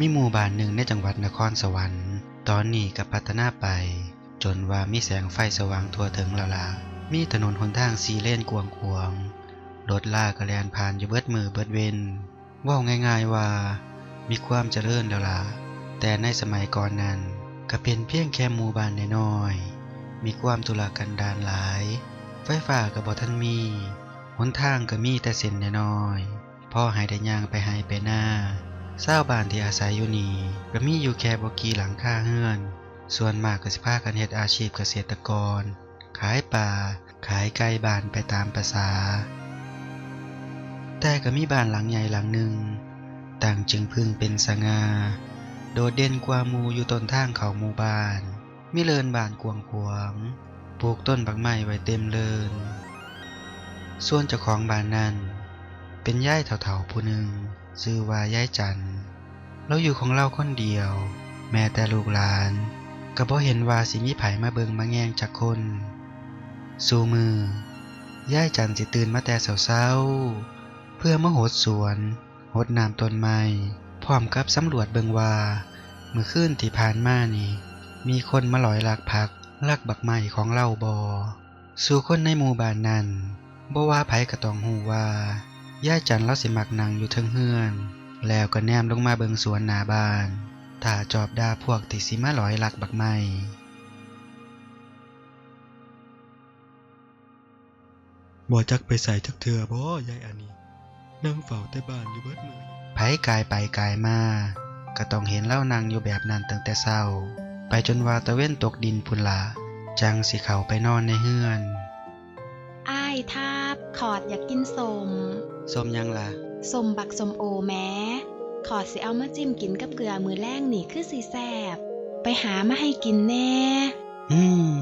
มีหมู่บ้านหนึ่งในจังหวัดนครสวรรค์ ตอนนี้ก็พัฒนาไป จนว่ามีแสงไฟสว่างทั่วถึงแล้วล่ะมีถนนหนทางสีเลนกวางขวางรถลากกระแลนผ่านอยู่เบิดมือเบิดเวนว่าง่ายๆว่า มีความเจริญแล้วล่ะแต่ในสมัยก่อนนั้นก็เป็นเพียงแค่หมู่บ้านน้อยๆมีความทุรกันดารหลาย ไฟฟ้าก็บ่ทันมีหนทางก็มีแต่เส้นน้อยๆพ่อให้ได้ย่างไปให้ไปหน้า ชาบ้านที่อาศัยอยู่นี่ก็มีอยู่แค่บ่กี่หลังคาเฮือน ส่วนมากก็สิพากันเฮ็ดอาชีพเกษตรกร ขายป่า ขายไก่บ้านไปตามประษา แต่ก็มีบ้านหลังใหญ่หลังหนึ่งต่างจึงพึงเป็นสง่าโดดเด่นกว่ามูอยู่ต้นทางเขาหมู่บ้านมีเลินบ้านกวงขวงปลูกต้นบักไม้ไว้เต็มเลินส่วนเจ้าของบ้านนั้น เป็นย่ายเฒ่าๆผู้หนึ่ง ชื่อว่ายายจันเราอยู่ของเราคนเดียว แม้แต่ลูกหลานก็บ่เห็นว่าสิมีไผมาเบิงมาแงงจักคนสู่มือย่ายจันสิตื่นมาแต่เช้าๆเพื่อมาโหดสวนหดน้ำต้นไม้พร้อมกับสำรวจเบิงว่าเมื่อคืนที่ผ่านมานี่ มีคนมาหลอยลักพักลักบักไม้ของเราบอสู่คนในหมู่บ้านนั้นบ่ว่าไผก็ต้องฮู้ว่า ย่ายจันทร์เราสิมักนั่งอยู่เทิงเฮือน แล้วก็แนมลงมาเบิงสวนหน้าบ้านถ้าจอบด่าพวกที่สิมาหลอยลักบักไม้บ่จักไปใส่จักเถื่อบ่ยายอันนี้นั่งเฝ้าแต่บ้านอยู่เบิดมื้อไผกายไปกายมา ก็ต้องเห็นเล่านั่งอยู่แบบนั้นตั้งแต่เช้า ไปจนว่าตะเว้นตกดินพุ่นละจังสิเข้าไปนอนในเฮือนอ้ายทาบ ขอดอยากกินสมสมยังล่ะสมบักสมโอแม้ขอดสิเอามาจิ้มกินกับเกลือมือแรงนี่คือสีแสบไปหามาให้กินแน่ อืม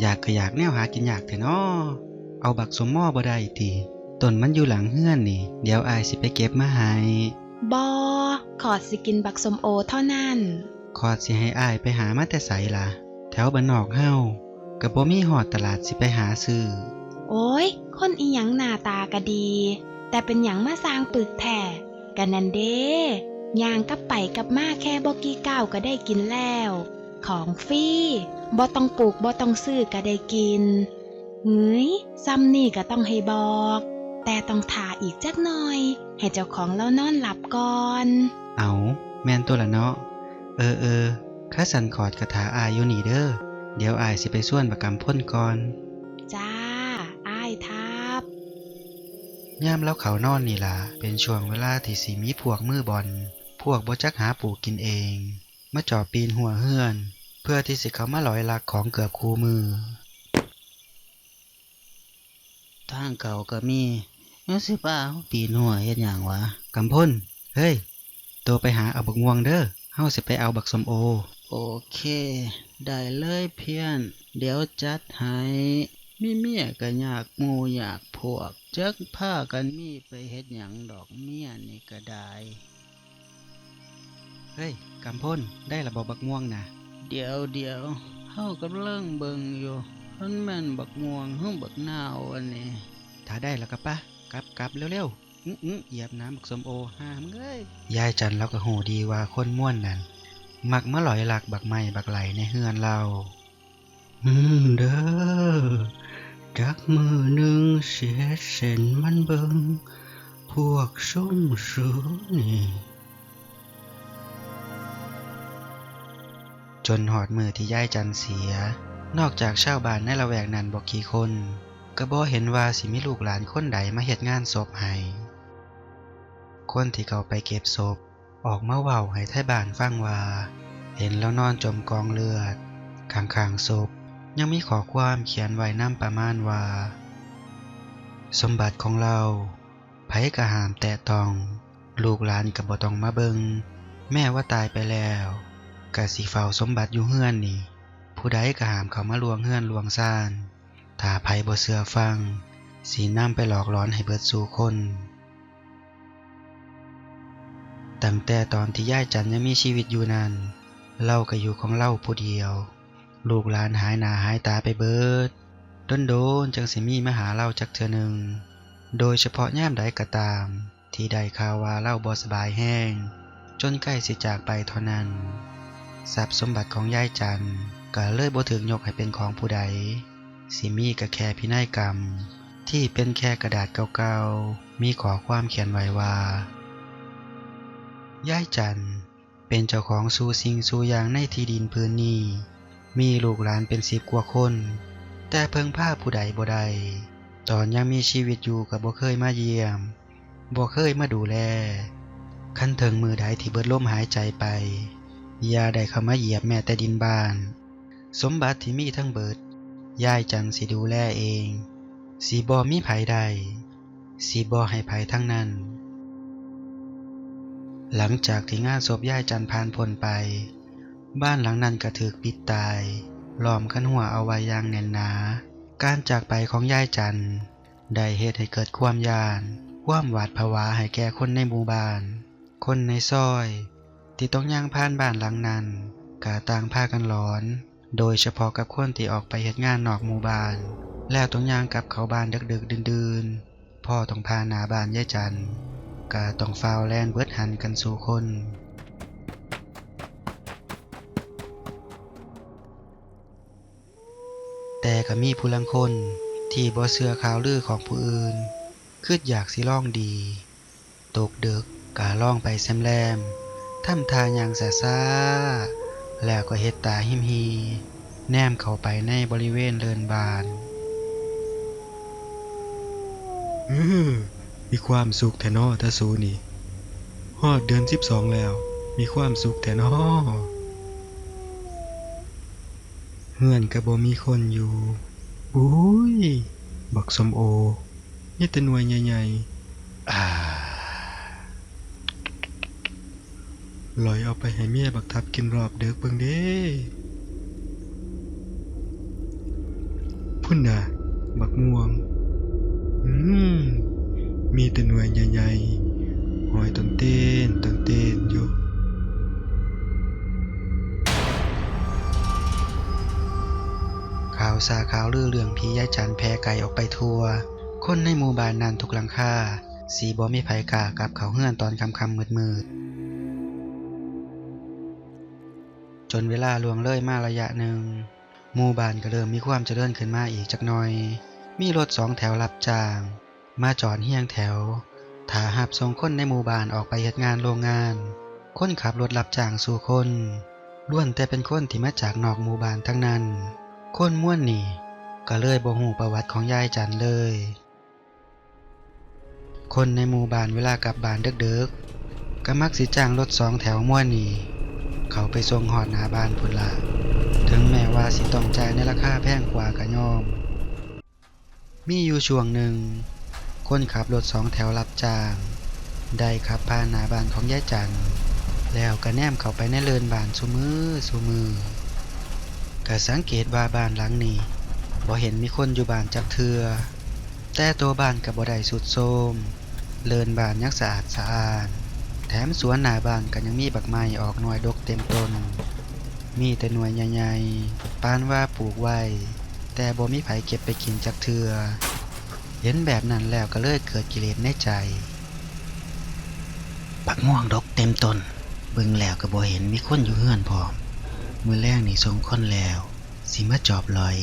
อยากก็อยากแนวหากินอยากแต่นอเอาบักสมหม้อบ่ได้ติต้นมันอยู่หลังเฮือนนี่ เดี๋ยวอายสิไปเก็บมาให้บอขอดสิกินบักสมโอเท่านั้นขอดสิให้อายไปหามาแต่ไสล่ะ แถวบ้านนอกเฮาก็บ่มีหอดตลาดสิไปหาซื้อ โอ้ย คนอีหยังหน้าตากะดี แต่เป็นหยังมาสร้างปึกแท้กันนันเด้ย่างกับไปกับมาแค่บกี้ก้าวก็ได้กินแล้ว ของฟรีบ่ต้องปลูกบ่ต้องซื้อก็ได้กินเฮ้ยซ้ำนี่ก็ต้องให้บอก แต่ต้องถ่าอีกจักหน่อย ให้เจ้าของเล่านอนหลับก่อน เอาแม่นตัวละเนาะ เออเออข้าสันขอดกระถาอายอนี่เด้อ เดี๋ยวอายสิไปส่วนประกำพ่นก่อน ย่ามแล้วเขานอนนี่ล่ะ เป็นช่วงเวลาที่สีมีพวกมือบอล พวกบ่จักหาปูกินเอง มาจ่อปีนหัวเฮือน เพื่อที่สิเขามาลอยลักของเกือบคูมือ ทางเก่าก็มียังสิป้าปีนหัวเฮ็ดหยังวะกำพ่นเฮ้ย ตัวไปหาเอาบักม่วงเด้อเฮาสิไปเอาบักสมโอ โอเค ได้เลยเพียน เดี๋ยวจัดให้ มีเมียก็อยากหมู่อยากพวก จักผ้ากันมีไปเฮ็ดหยังดอกเมียนี่ก็ได้ เฮ้ยกำพ่นได้ระบบบักม่วงนะเดี๋ยวเดี๋ยวเฮากำลังเบิ่งอยู่มันแม่นบักม่วงเฮาบักนาวอันนี้ถ้าได้แล้วก็ปะกลับกลับเร็วๆอื้ออื้อเหยียบน้ำบักสมโอห้ามเอ้ยยายจันเราก็หูดีว่าคนม่วนนั่นมักมาหลอยหลักบักไม้บักไหลในเฮือนเรา อืมเด้อ จักมือหนึ่งเสียเส้นมันเบิงพวกซุ่มสูนี่ จนหอดมือที่ย่ายจันเสีย นอกจากชาวบ้านในละแวกนั้นบอกกี่คน ก็บ่เห็นว่าสิมีลูกหลานคนใดมาเฮ็ดงานศพให้คนที่เขาไปเก็บศพ ออกมาเว้าให้ไทบ้านฟังว่า เห็นแล้วนอนจมกองเลือดข้างๆศพ ยังมีข้อความเขียนไว้น้ำประมาณว่า สมบัติของเราไผกะหามแตะตอง ลูกหลานกับบ่ต้องมาเบิง แม่ว่าตายไปแล้วกะสิเฝ้าสมบัติอยู่เฮือนนี่ ผู้ใดกะหามเขามาลวงเฮือนลวงซ่านถ้าไผบ่เชื่อฟัง สีน้ำไปหลอกหลอนให้เบิดสู่คนตั้งแต่ตอนที่ย่ายจันยังมีชีวิตอยู่นั้นเล่าก็อยู่ของเล่าผู้เดียว ลูกหลานหายหนาหายตาไปเบิดด้นโดนๆจังสิมีมาหาเล่าจักเทื่อหนึ่ง โดยเฉพาะย่ามใดก็ตาม ที่ได้ข่าวว่าเล่าบ่สบายแห้ง จนใกล้สิจากไปเท่านั้นทรัพย์สมบัติของยายจันก็เลยบ่ถึงยกให้เป็นของผู้ใด สิมีก็แคพินัยกรรม ที่เป็นแค่กระดาษเก่าๆ มีขอความเขียนไว้ว่า ยายจันเป็นเจ้าของสู่สิ่งสู่อย่างในที่ดินพื้นนี้ มีลูกหลานเป็นสิบกว่าคน แต่เพิ่งพาผู้ใดบ่ได้ตอนยังมีชีวิตอยู่กับบ่เคยมาเยี่ยมบ่เคยมาดูแลคันถึงมือใดที่เบิดลมหายใจไปยาได้เข้ามาเหยียบแม้แต่ดินบ้าน สมบัติที่มีทั้งเบิดยายจันสิดูแลเอง สีบอมีไผใดสีบอให้ไผทั้งนั้น หลังจากที่งานศพยายจันผ่านพ้นไป บ้านหลังนั้นก็ถูกปิดตายล้อมกันหัวเอาไว้อย่างแน่นหนา การจากไปของยายจันได้เหตุให้เกิดความยาน ความหวาดผวาให้แก่คนในหมู่บ้าน คนในซอย ที่ต้องย่างผ่านบ้านหลังนั้นกาต่างพากันหลอน โดยเฉพาะกับคนที่ออกไปเฮ็ดงานนอกหมู่บ้าน แล้วต้องย่างกลับเขาบ้านดึกๆดื่นๆพ่อต้องพาหนาบ้านยายจันก็ต้องฟาวแลนเบิดหันกันสู่คน แต่ก็มีผู้ลังคนที่บ่เชื่อข่าวลือของผู้อื่นคิดอยากสิล่องดี ตกดึกกาล่องไปแซมแลมทำทาอย่างซาซาแล้วก็เฮ็ดตาหิมฮี แนมเข้าไปในบริเวณเลินบานเออมีความสุขแทนอตาสูนี่ฮอดเดือนสิบสองแล้ว มีความสุขแท้นอ เฮือนกะบ่มีคนอยู่อุ้ยบักสมโอนี่แต่หน่วยใหญ่อ่าๆลอยเอาไปให้เมียบักทับกินรอบเด็กเบิ่งเด้พุ่นน่ะ บักม่วง อืม มีแต่หน่วยใหญ่ๆหอยต้นเต้นต้นเต้นอยู่าวซาขาวลือเรื่องผียายจันแพร่ไก่ออกไปทั่ว คนในหมู่บ้านนั้นทุกหลังคาสีบ่มีไผกากลับเขาเฮือนตอนค่ำๆมืดจนเวลาล่วงเลยมาระยะหนึ่งหมู่บ้านก็เริ่มมีความเจริญขึ้นมาอีกจักหน่อย มีรถสองแถวรับจ้าง มาจอดเฮียงแถวถาหับส่งคนในหมู่บ้านออกไปเฮ็ดงานโรงงาน คนขับรถรับจ้างสู่คนล้วนแต่เป็นคนที่มาจากนอกหมู่บ้านทั้งนั้น คนม่วนนี่ก็เลยบ่ฮู้ประวัติของยายจันเลย คนในหมู่บ้านเวลากลับบ้านเดึกๆก็มักสิจ้างรถสองแถวม่วนนี่เขาไปส่งหอดหนาบ้านพุ่นละถึงแม้ว่าสิต้องจ่ายในราคาแพงกว่าก็ยอม มีอยู่ช่วงหนึ่ง คนขับรถสองแถวรับจ้าง ได้ขับผ่านหนาบ้านของยายจันแล้วก็แนมเข้าไปในเลินบ้านซุมือซุมือ ก็สังเกตว่าบ้านหลังนี้บ่เห็นมีคนอยู่บ้านจักเทือ แต่ตัวบ้านก็บ่ได้สุดโทมเลินบ้านยังสะอาดสะอาด แถมสวนหน้าบ้านก็ยังมีบักไม้ออกหน่วยดกเต็มต้น มีแต่หน่วยใหญ่ๆปานว่าปลูกไว้ แต่บ่มีไผเก็บไปกินจักเทือ เห็นแบบนั้นแล้วก็เลยเกิดกิเลสในใจ บักม่วงดกเต็มต้นเบิ่งแล้วก็บ่เห็นมีคนอยู่เฮือนพร้อม มือแรกนี่ทรงคนแล้ว สิมาจอบลอย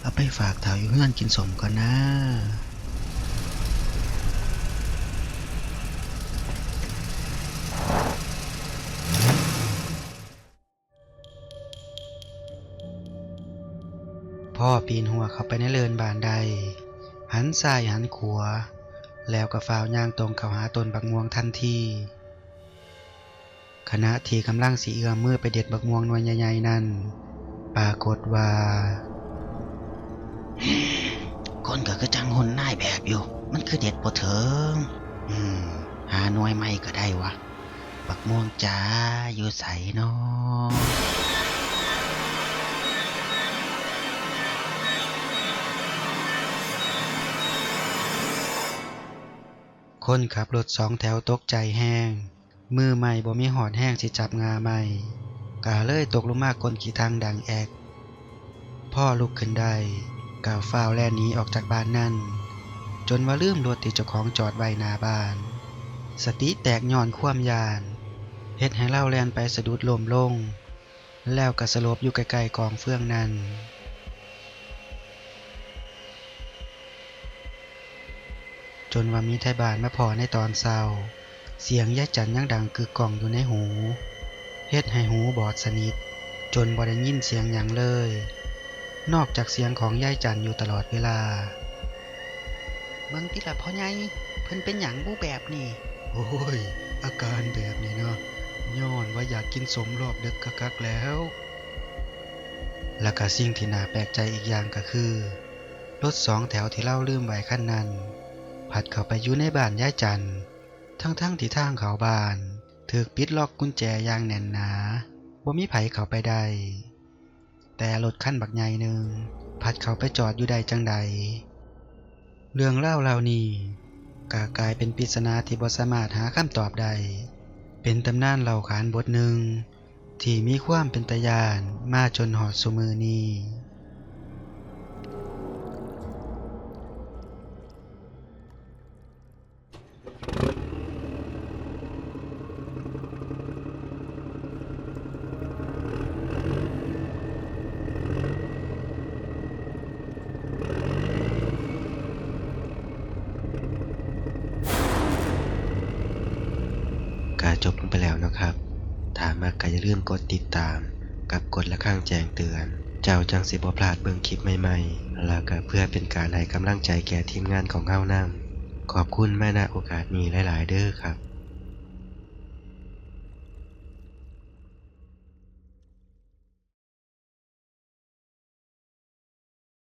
เอาไปฝากเถาอยู่เฮือนกินสมก่อนนะพ่อปีนหัวเข้าไปในเรือนบานใด หันซ้ายหันขวาแล้วก็ฝ่าวย่างตรงเข้าหาตนบักม่วงทันที ขณะที่กำลังสีเอื้อมมือไปเด็ดบักม่วงหน่วยใหญ่ๆ นั้นปรากฏว่า คนก็คือจังหุนนายแบบอยู่ มันคือเด็ดบ่เถิงอืม หาหน่วยใหม่ก็ได้วะ บักม่วงจ้าอยู่ใสเนาะคนขับรถสองแถวตกใจแห้ง มือใหม่บ่มีหอดแห้งสิจับงาใหม่กาเลยตกลงมากคนขี่ทางดังแอก พ่อลุกขึ้นได้กาฟ้าวแล่นหนีออกจากบ้านนั่น จนว่าลืมรถที่เจ้าของจอดไว้หน้าบ้าน สติแตกย้อนความยานเหฮ็ดให้เล่าแลนไปสะดุดลมลง แล้วก็สลบอยู่ใกล้ๆกองเฟืองนั้นจนว่ามีไทบานมาพอในตอนเศร้า เสียงยายจันยังดังกึกก้องอยู่ในหู เฮ็ดให้หูบอดสนิท จนบ่ได้ยินเสียงหยังเลย นอกจากเสียงของยายจันอยู่ตลอดเวลาเบิ่งติละพ่อใหญ่เพิ่นเป็นหยังบูแบบนี้โอ้ย อาการแบบนี้เนาะย้อนว่าอยากกินสมรอบดึกคักแล้ว แล้วก็สิ่งที่น่าแปลกใจอีกอย่างก็คือ รถสองแถวที่เล่าลืมไว้คันนั้น ผัดเข้าไปอยู่ในบ้านยายจันทั้ ทั้งๆที่ทางเขาบานถูกปิดล็อกกุญแจอย่างแน่นหนาบ่ามีไผเข้าไปได้ แต่รถคันบักใหญ่หนึ่งผัดเข้าไปจอดอยู่ได้จังใด เรื่องเล่าเหล่านี้ก็กลายเป็นปริศนาที่บสามารถหาคำตอบได้เป็นตำนานเล่าขานบทหนึ่ง ที่มีความเป็นตะยานมาจนหอดสุมือนี้ นะครับ ถามมากก็อย่าลืมกดติดตาม กับกดละข้างแจ้งเตือน เจ้าจังสิบ่พลาดเบื้องคลิปใหม่ๆ แล้วก็เพื่อเป็นการให้กำลังใจแก่ทีมงานของเฮานำขอบคุณแม่นาโอกาสนี้หลาย ๆ เด้อครับ